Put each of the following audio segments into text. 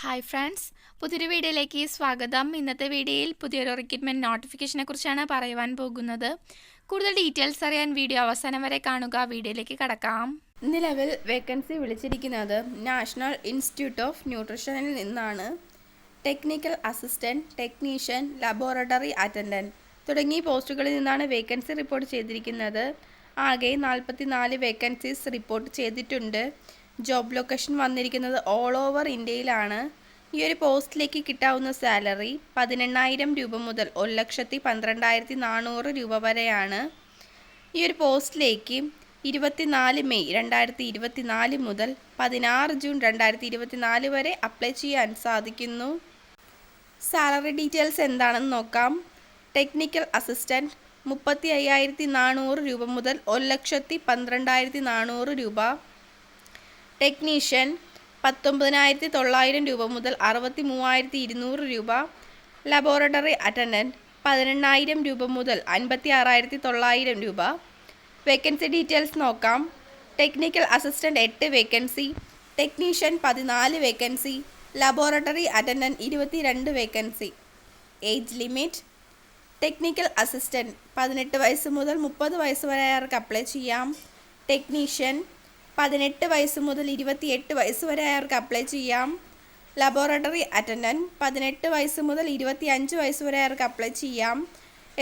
Hi friends പുതിയൊരു വീഡിയോയിലേക്ക് സ്വാഗതം. ഇന്നത്തെ വീഡിയോയിൽ പുതിയൊരു റിക്രൂട്ട്മെന്റ് നോട്ടിഫിക്കേഷനെ കുറിച്ചാണ് പറയുവാൻ പോകുന്നത്. കൂടുതൽ ഡീറ്റെയിൽസ് അറിയാൻ വീഡിയോ അവസാനം വരെ കാണുക. വീഡിയോയിലേക്ക് കടക്കാം. നിലവിൽ വേക്കൻസി വിളിച്ചിരിക്കുന്നത് നാഷണൽ ഇൻസ്റ്റിറ്റ്യൂട്ട് ഓഫ് ന്യൂട്രീഷനിൽ നിന്നാണ്. Technical assistant technician laboratory attendant തുടങ്ങിയ പോസ്റ്റുകളിൽ നിന്നാണ് വേക്കൻസി റിപ്പോർട്ട് ചെയ്തിരിക്കുന്നത്. ആകെ നാൽപ്പത്തി നാല് വേക്കൻസീസ് റിപ്പോർട്ട് ചെയ്തിട്ടുണ്ട്. ജോബ് ലൊക്കേഷൻ വന്നിരിക്കുന്നത് ഓൾ ഓവർ ഇന്ത്യയിലാണ്. ഈ ഒരു പോസ്റ്റിലേക്ക് കിട്ടാവുന്ന സാലറി പതിനെണ്ണായിരം രൂപ മുതൽ ഒരു ലക്ഷത്തി പന്ത്രണ്ടായിരത്തി നാനൂറ് രൂപ വരെയാണ്. ഈ ഒരു പോസ്റ്റിലേക്ക് ഇരുപത്തിനാല് മെയ് രണ്ടായിരത്തി ഇരുപത്തിനാല് മുതൽ പതിനാറ് ജൂൺ രണ്ടായിരത്തി ഇരുപത്തിനാല് വരെ അപ്ലൈ ചെയ്യാൻ സാധിക്കുന്നു. സാലറി ഡീറ്റെയിൽസ് എന്താണെന്ന് നോക്കാം. ടെക്നിക്കൽ അസിസ്റ്റന്റ് മുപ്പത്തി അയ്യായിരത്തി നാനൂറ് രൂപ മുതൽ ഒരു ലക്ഷത്തി പന്ത്രണ്ടായിരത്തി നാനൂറ് രൂപ. ടെക്നീഷ്യൻ പത്തൊമ്പതിനായിരത്തി തൊള്ളായിരം രൂപ മുതൽ അറുപത്തി മൂവായിരത്തി ഇരുന്നൂറ് രൂപ ലബോറട്ടറി അറ്റൻഡന്റ് പതിനെണ്ണായിരം രൂപ മുതൽ അൻപത്തി ആറായിരത്തി തൊള്ളായിരം രൂപ. വേക്കൻസി ഡീറ്റെയിൽസ് നോക്കാം. ടെക്നിക്കൽ അസിസ്റ്റന്റ് എട്ട് വേക്കൻസി ടെക്നീഷ്യൻ പതിനാല് വേക്കൻസി ലബോറട്ടറി അറ്റൻഡന്റ് ഇരുപത്തി രണ്ട് vacancy. Age limit. Technical assistant പതിനെട്ട് വയസ്സ് മുതൽ മുപ്പത് വയസ്സ് വരെ അയാൾക്ക് അപ്ലൈ ചെയ്യാം. ടെക്നീഷ്യൻ പതിനെട്ട് വയസ്സ് മുതൽ ഇരുപത്തിയെട്ട് വയസ്സ് വരെ അവർക്ക് അപ്ലൈ ചെയ്യാം. ലബോറട്ടറി അറ്റൻഡന്റ് പതിനെട്ട് വയസ്സ് മുതൽ ഇരുപത്തി അഞ്ച് വയസ്സ് വരെ അവർക്ക് അപ്ലൈ ചെയ്യാം.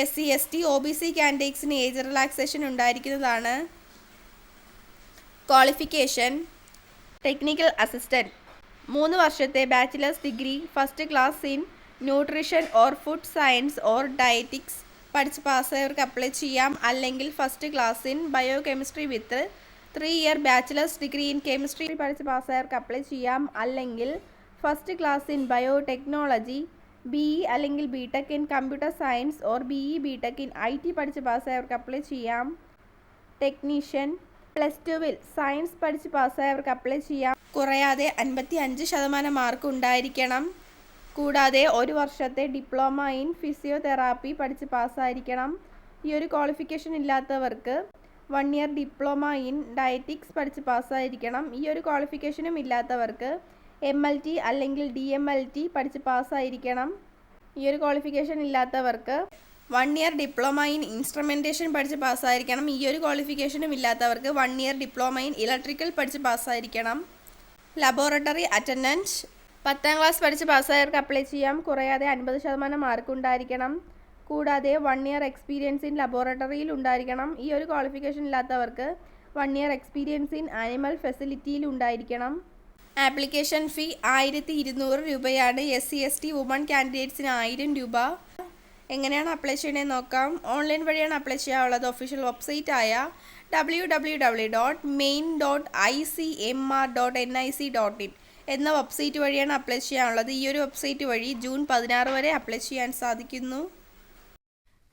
S C S T O B C കാൻഡിഡേറ്റ്സിന് age relaxation ഉണ്ടായിരിക്കുന്നതാണ്. ക്വാളിഫിക്കേഷൻ ടെക്നിക്കൽ അസിസ്റ്റന്റ് മൂന്ന് വർഷത്തെ bachelor's degree first class in nutrition or food science or dietetics പഠിച്ച് പാസ്സായവർക്ക് അപ്ലൈ ചെയ്യാം. അല്ലെങ്കിൽ first class in biochemistry with three year bachelor's degree in chemistry പഠിച്ച് പാസ്സായവർക്ക് apply ചെയ്യാം. അല്ലെങ്കിൽ first class in biotechnology B E അല്ലെങ്കിൽ B tech in computer science or B E B tech in I T പഠിച്ച് പാസ്സായവർക്ക് apply ചെയ്യാം. Technician plus ടുവിൽ science പഠിച്ച് പാസ്സായവർക്ക് അപ്ലൈ ചെയ്യാം. കുറയാതെ അൻപത്തി അഞ്ച് ശതമാനം മാർക്ക് ഉണ്ടായിരിക്കണം. കൂടാതെ ഒരു വർഷത്തെ ഡിപ്ലോമ ഇൻ ഫിസിയോതെറാപ്പി പഠിച്ച് പാസ്സായിരിക്കണം ഈ ഒരു ക്വാളിഫിക്കേഷൻ ഇല്ലാത്തവർക്ക് one year diploma in dietetics പഠിച്ച് പാസ്സായിരിക്കണം. ഈ ഒരു ക്വാളിഫിക്കേഷനും ഇല്ലാത്തവർക്ക് എം എൽ ടി അല്ലെങ്കിൽ ഡി എം എൽ ടി പഠിച്ച് പാസ്സായിരിക്കണം. ഈ ഒരു ക്വാളിഫിക്കേഷൻ ഇല്ലാത്തവർക്ക് one year diploma in instrumentation പഠിച്ച് പാസ്സായിരിക്കണം. ഈ ഒരു ക്വാളിഫിക്കേഷനും ഇല്ലാത്തവർക്ക് one year diploma in electrical പഠിച്ച് പാസ്സായിരിക്കണം. ലബോറട്ടറി അറ്റൻഡന്റ് പത്താം ക്ലാസ് പഠിച്ച് പാസ്സായവർക്ക് അപ്ലൈ ചെയ്യാം. കുറയാതെ അൻപത് ശതമാനം മാർക്ക് ഉണ്ടായിരിക്കണം. കൂടാതെ വൺ ഇയർ എക്സ്പീരിയൻസ് ഇൻ ലബോറട്ടറിയിൽ ഉണ്ടായിരിക്കണം. ഈ ഒരു ക്വാളിഫിക്കേഷൻ ഇല്ലാത്തവർക്ക് one year experience in animal ഫെസിലിറ്റിയിൽ ഉണ്ടായിരിക്കണം. ആപ്ലിക്കേഷൻ ഫീ ആയിരത്തി ഇരുന്നൂറ് രൂപയാണ്. S C S T woman കാൻഡിഡേറ്റ്സിന് ആയിരം രൂപ. എങ്ങനെയാണ് അപ്ലൈ ചെയ്യണതെന്ന് നോക്കാം. ഓൺലൈൻ വഴിയാണ് അപ്ലൈ ചെയ്യാനുള്ളത്. ഒഫീഷ്യൽ വെബ്സൈറ്റ് ആയ W W W dot main dot I C M R dot N I C dot in എന്ന വെബ്സൈറ്റ് വഴിയാണ് അപ്ലൈ ചെയ്യാനുള്ളത്. ഈ ഒരു വെബ്സൈറ്റ് വഴി ജൂൺ പതിനാറ് വരെ അപ്ലൈ ചെയ്യാൻ സാധിക്കുന്നു.